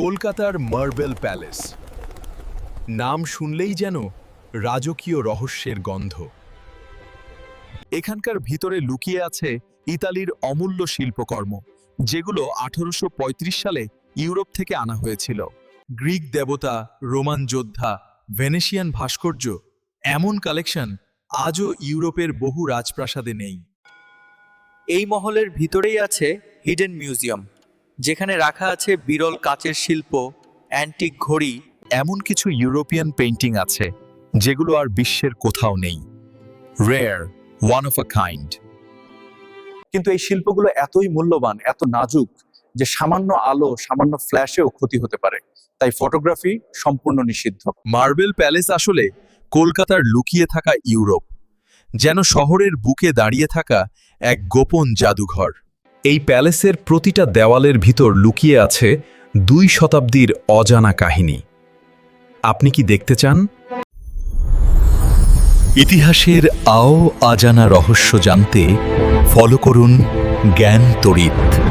কলকাতার marble palace. নাম শুনলেই যেন রাজকীয় রহস্যের গন্ধ। এখানকার ভিতরে লুকিয়ে আছে ইতালির অমূল্য শিল্পকর্ম, যেগুলো আঠারোশো পঁয়ত্রিশ সালে ইউরোপ থেকে আনা হয়েছিল। গ্রিক দেবতা, রোমান যোদ্ধা, ভেনেশিয়ান ভাস্কর্য, এমন কালেকশন আজও ইউরোপের বহু রাজপ্রাসাদে নেই। এই মহলের ভিতরেই আছে হিডেন মিউজিয়াম। যেখানে রাখা আছে বিরল কাচের শিল্প অ্যান্টিক ঘড়ি, এমন কিছু ইউরোপিয়ান পেন্টিং আছে, যেগুলো আর বিশ্বের কোথাও নেই। Rare one of a kind কিন্তু এই শিল্পগুলো এতই মূল্যবান, এত নাজুক, যে সামান্য আলো, সামান্য ফ্ল্যাশেও ক্ষতি হতে পারে। তাই ফটোগ্রাফি সম্পূর্ণ নিষিদ্ধ। মার্বেল প্যালেস আসলে কলকাতার লুকিয়ে থাকা ইউরোপ যেন শহরের বুকে দাঁড়িয়ে থাকা এক গোপন জাদুঘর। এই প্যালেসের প্রতিটা দেওয়ালের ভিতর লুকিয়ে আছে দুই শতাব্দীর অজানা কাহিনী। আপনি কি দেখতে চান? ইতিহাসের আও আজানা রহস্য জানতে ফলো করুন জ্ঞান তড়িৎ।